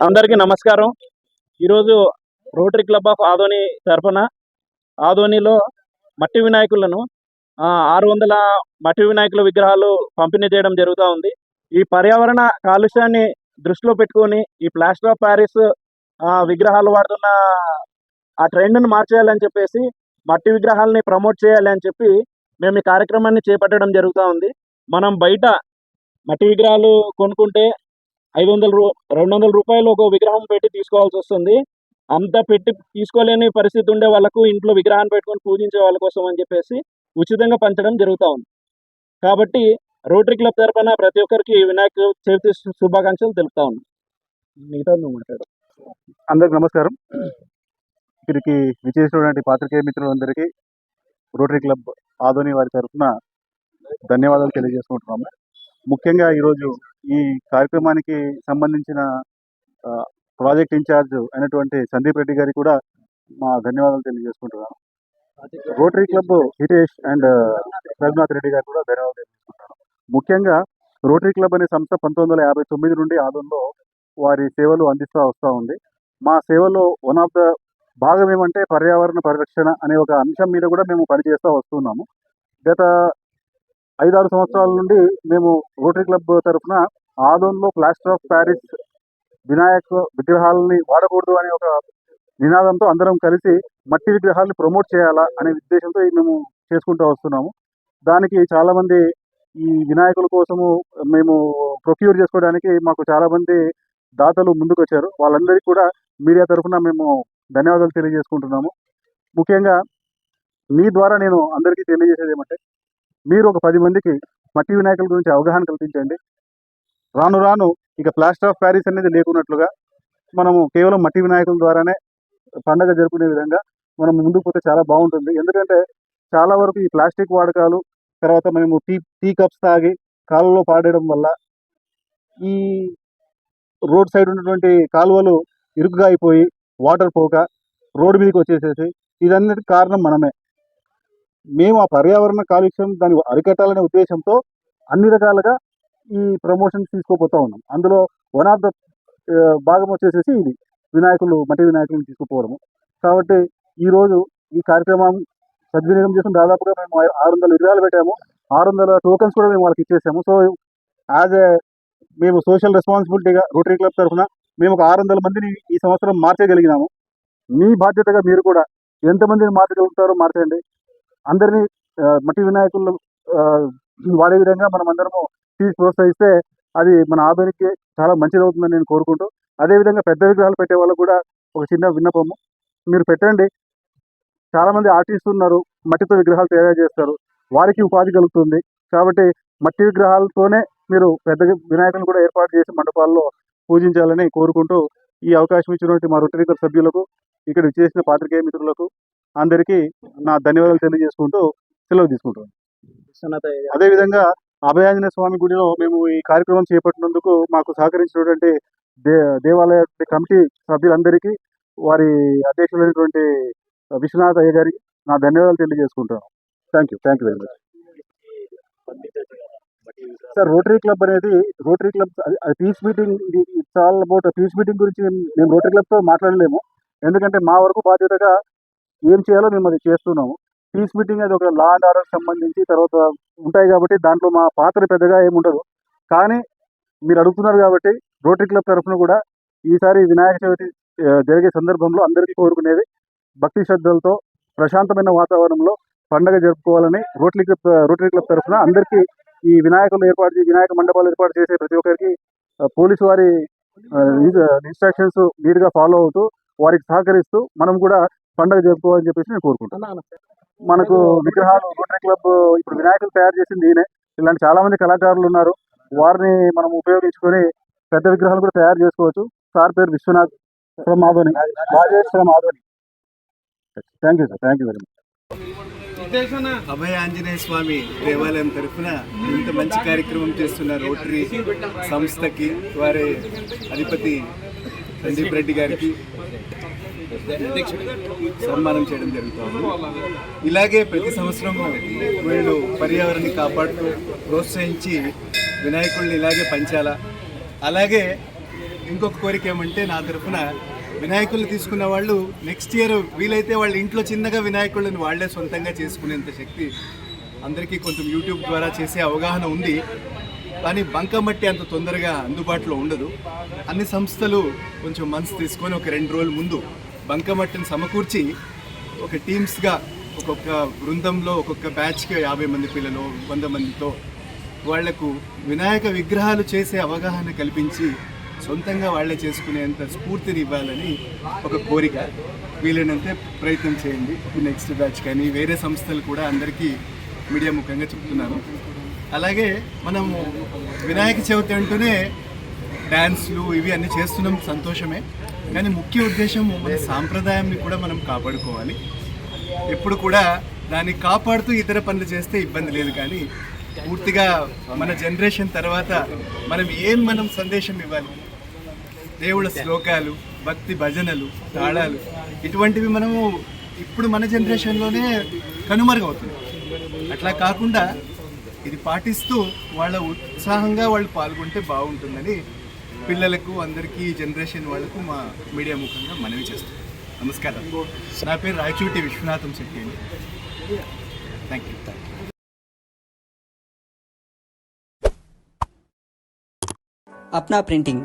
అందరికీ నమస్కారం. ఈరోజు రోటరీ క్లబ్ ఆఫ్ ఆదోని తరఫున ఆదోనిలో మట్టి వినాయకులను ఆ, ఆరు వందల మట్టి వినాయకుల విగ్రహాలు పంపిణీ చేయడం జరుగుతూ ఉంది. ఈ పర్యావరణ కాలుష్యాన్ని దృష్టిలో పెట్టుకొని ఈ ప్లాస్టర్ ఆఫ్ ప్యారిస్ ఆ, విగ్రహాలు వాడుతున్న ఆ ట్రెండ్ను మార్చేయాలని చెప్పేసి మట్టి విగ్రహాలని ప్రమోట్ చేయాలి అని చెప్పి మేము ఈ కార్యక్రమాన్ని చేపట్టడం జరుగుతూ ఉంది. మనం బయట మట్టి విగ్రహాలు కొనుక్కుంటే ఐదు వందల రూ రెండు వందల రూపాయలు ఒక విగ్రహం పెట్టి తీసుకోవాల్సి వస్తుంది. అంత పెట్టి తీసుకోలేని పరిస్థితి ఉండే వాళ్ళకు ఇంట్లో విగ్రహాన్ని పెట్టుకొని పూజించే వాళ్ళ కోసం అని చెప్పేసి ఉచితంగా పంచడం జరుగుతూ ఉంది. కాబట్టి రోటరీ క్లబ్ తరఫున ప్రతి ఒక్కరికి వినాయక చవితి శుభాకాంక్షలు తెలుపుతా ఉన్నాం. మిగతా నువ్వు మాట్లాడు. అందరికి నమస్కారం. ఇక్కడికి విచ్చేసినటువంటి పాత్రికేయ మిత్రులందరికీ రోటరీ క్లబ్ ఆదోని వారి తరఫున ధన్యవాదాలు తెలియజేసుకుంటున్నాము. ముఖ్యంగా ఈరోజు ఈ కార్యక్రమానికి సంబంధించిన ప్రాజెక్ట్ ఇన్ఛార్జ్ అయినటువంటి సందీప్ రెడ్డి గారికి కూడా మా ధన్యవాదాలు తెలియజేసుకుంటున్నాను. Rotary club Hitesh and Raghunath Reddy garu కూడా ధన్యవాదాలు తెలియజేసుకుంటున్నాను. ముఖ్యంగా రోటరీ క్లబ్ అనే సంస్థ పంతొమ్మిది వందల యాభై తొమ్మిది నుండి ఆదోన్లో వారి సేవలు అందిస్తూ వస్తూ ఉంది. మా సేవలో వన్ ఆఫ్ ద భాగం ఏమంటే పర్యావరణ పరిరక్షణ అనే ఒక అంశం మీద కూడా మేము పనిచేస్తూ వస్తున్నాము. గత ఐదారు సంవత్సరాల నుండి మేము రోటరీ క్లబ్ తరఫున ఆదోన్లో ప్లాస్టర్ ఆఫ్ ప్యారిస్ వినాయక విగ్రహాలని వాడకూడదు అనే ఒక నినాదంతో అందరం కలిసి మట్టి విగ్రహాలని ప్రమోట్ చేయాలా అనే ఉద్దేశంతో మేము చేసుకుంటూ వస్తున్నాము. దానికి చాలామంది ఈ వినాయకుల కోసము మేము ప్రొక్యూర్ చేసుకోవడానికి మాకు చాలామంది దాతలు ముందుకు వచ్చారు వాళ్ళందరికీ కూడా మీడియా తరఫున మేము ధన్యవాదాలు తెలియజేసుకుంటున్నాము. ముఖ్యంగా మీ ద్వారా నేను అందరికీ తెలియజేసేది ఏమంటే మీరు ఒక పది మందికి మట్టి వినాయకుల గురించి అవగాహన కల్పించండి. రాను రాను ఇక ప్లాస్టర్ ఆఫ్ ప్యారిస్ అనేది లేకున్నట్లుగా మనము కేవలం మట్టి వినాయకుల ద్వారానే పండగ జరుపుకునే విధంగా మనం ముందుకు పోతే చాలా బాగుంటుంది. ఎందుకంటే చాలా వరకు ఈ ప్లాస్టిక్ వాడకాలు తర్వాత మేము టీ టీ కప్స్ తాగి కాళ్ళలో పాడేయడం వల్ల ఈ రోడ్ సైడ్ ఉన్నటువంటి కాలువలు ఇరుకుగా అయిపోయి వాటర్ పోక రోడ్డు మీదకి వచ్చేసేసి ఇదన్నిటి కారణం మనమే. మేము ఆ పర్యావరణ కాలుష్యం దాన్ని అరికట్టాలనే ఉద్దేశంతో అన్ని రకాలుగా ఈ ప్రమోషన్స్ తీసుకోపోతా ఉన్నాం. అందులో వన్ ఆఫ్ ద భాగం వచ్చేసేసి ఇది. వినాయకులు మట్టి వినాయకులను తీసుకుపోవడము. కాబట్టి ఈరోజు ఈ కార్యక్రమం సద్వినియోగం చేసిన దాదాపుగా మేము ఆరు వందల విగ్రహాలు పెట్టాము. ఆరు వందల టోకెన్స్ కూడా మేము వాళ్ళకి ఇచ్చేసాము. సో యాజ్ ఏ మేము సోషల్ రెస్పాన్సిబిలిటీగా రోటరీ క్లబ్ తరఫున మేము ఒక ఆరు వందల మందిని ఈ సంవత్సరం మార్చగలిగినాము మీ బాధ్యతగా మీరు కూడా ఎంతమందిని మార్చగలుగుతారో మార్చండి. అందరినీ మట్టి వినాయకులు వాడే విధంగా మనం అందరము తీసి ప్రోత్సహిస్తే అది మన ఆదరికి చాలా మంచిది అవుతుందని నేను కోరుకుంటూ అదేవిధంగా పెద్ద విగ్రహాలు పెట్టే వాళ్ళకు కూడా ఒక చిన్న విన్నపము. మీరు పెట్టండి. చాలా మంది ఆర్టిస్టులు ఉన్నారు మట్టితో విగ్రహాలు తయారు చేస్తారు. వారికి ఉపాధి కలుగుతుంది. కాబట్టి మట్టి విగ్రహాలతోనే మీరు పెద్ద వినాయకులను కూడా ఏర్పాటు చేసి మండపాల్లో పూజించాలని కోరుకుంటూ ఈ అవకాశం ఇచ్చినటువంటి మా రొటరీ క్లబ్ సభ్యులకు ఇక్కడ చేసిన పాత్రికేయ మిత్రులకు అందరికీ నా ధన్యవాదాలు తెలియజేసుకుంటూ సెలవు తీసుకుంటాను అదేవిధంగా అభయాంజనేయ స్వామి గుడిలో మేము ఈ కార్యక్రమం చేపట్టినందుకు మాకు సహకరించినటువంటి దే దేవాలయ కమిటీ సభ్యులందరికీ వారి అధ్యక్షులైనటువంటి విశ్వనాథ్ అయ్య గారికి నా ధన్యవాదాలు తెలియజేసుకుంటాను thank you thank you very much sir rotary club అనేది rotary club peace meeting it's all about peace meeting గురించి మేము రోటరీ క్లబ్తో మాట్లాడలేము. ఎందుకంటే మా వరకు బాధ్యతగా ఏం చేయాలో మేము అది చేస్తున్నాము. పీస్ మీటింగ్ అది ఒక లా అండ్ ఆర్డర్ సంబంధించి తర్వాత ఉంటాయి కాబట్టి దాంట్లో మా పాత్ర పెద్దగా ఏమి ఉండదు. కానీ మీరు అడుగుతున్నారు కాబట్టి రోటరీ క్లబ్ తరఫున కూడా ఈసారి వినాయక చవితి జరిగే సందర్భంలో అందరికీ కోరుకునేది భక్తి శ్రద్ధలతో ప్రశాంతమైన వాతావరణంలో పండగ జరుపుకోవాలని రోటరీ క్లబ్ రోటరీ క్లబ్ తరఫున అందరికీ ఈ వినాయకులు ఏర్పాటు వినాయక మండపాలు ఏర్పాటు చేసే ప్రతి ఒక్కరికి పోలీసు వారి ఇన్స్ట్రక్షన్స్ నీట్గా ఫాలో అవుతూ వారికి సహకరిస్తూ మనం కూడా పండగ జరుపుకోవాలని చెప్పేసి నేను కోరుకుంటున్నాను. మనకు విగ్రహాలు రోటరీ క్లబ్ ఇప్పుడు వినాయకులు తయారు చేసింది ఈయనే ఇలాంటి చాలా మంది కళాకారులు ఉన్నారు. వారిని మనం ఉపయోగించుకొని పెద్ద విగ్రహాలు కూడా తయారు చేసుకోవచ్చు. సార్ పేరు Vishwanath from Adoni. Rajesh from thank you sir thank you very much Abhaya Anjaneya Swamy దేవాలయం తరఫున ఇంత మంచి కార్యక్రమం చేస్తున్న రోటరీ సంస్థకి వారి అధిపతి సందీప్ రెడ్డి గారికి సన్మానం చేయడం జరుగుతుంది. ఇలాగే ప్రతి సంవత్సరం వీళ్ళు పర్యావరణాన్ని కాపాడుతూ ప్రోత్సహించి వినాయకుడిని ఇలాగే పంచాలా? అలాగే ఇంకొక కోరిక ఏమంటే నా తరఫున వినాయకులు తీసుకున్న వాళ్ళు నెక్స్ట్ ఇయర్ వీలైతే వాళ్ళ ఇంట్లో చిన్నగా వినాయకుళ్ళని వాళ్ళే సొంతంగా చేసుకునేంత శక్తి అందరికీ కొంచెం యూట్యూబ్ ద్వారా చేసే అవగాహన ఉంది. కానీ బంకమట్టి అంత తొందరగా అందుబాటులో ఉండదు. అన్ని సంస్థలు కొంచెం మనసు తీసుకొని ఒక రెండు రోజుల ముందు బంకమట్టిని సమకూర్చి ఒక టీమ్స్గా ఒక్కొక్క బృందంలో ఒక్కొక్క బ్యాచ్కి యాభై మంది పిల్లలు వంద మందితో వాళ్ళకు వినాయక విగ్రహాలు చేసే అవగాహన కల్పించి సొంతంగా వాళ్ళే చేసుకునేంత స్ఫూర్తిని ఇవ్వాలని ఒక కోరిక. వీలైనంతే ప్రయత్నం చేయండి. నెక్స్ట్ బ్యాచ్ కానీ వేరే సంస్థలు కూడా అందరికీ మీడియా ముఖ్యంగా చెప్తున్నాను. అలాగే మనము వినాయక చవితి అంటూనే డ్యాన్స్లు ఇవి అన్నీ చేస్తున్నాం సంతోషమే. కానీ ముఖ్య ఉద్దేశం మన సాంప్రదాయాన్ని కూడా మనం కాపాడుకోవాలి. ఎప్పుడు కూడా దాన్ని కాపాడుతూ ఇతర పనులు చేస్తే ఇబ్బంది లేదు కానీ పూర్తిగా మన జనరేషన్ తర్వాత మనం ఏం మనం సందేశం ఇవ్వాలి? దేవుళ్ళ శ్లోకాలు భక్తి భజనలు తాళాలు ఇటువంటివి మనము ఇప్పుడు మన జనరేషన్లోనే కనుమరుగవుతుంది అట్లా కాకుండా ఇది పాటిస్తూ వాళ్ళ ఉత్సాహంగా వాళ్ళు పాల్గొంటే బాగుంటుందని పిల్లలకు అందరికీ జనరేషన్ వాళ్ళకు మా మీడియా ముఖంగా మనవి చేస్తాం నమస్కారం. నా పేరు రాయచూటి విశ్వనాథం శెట్టి అండి. Thank you thank you Apna printing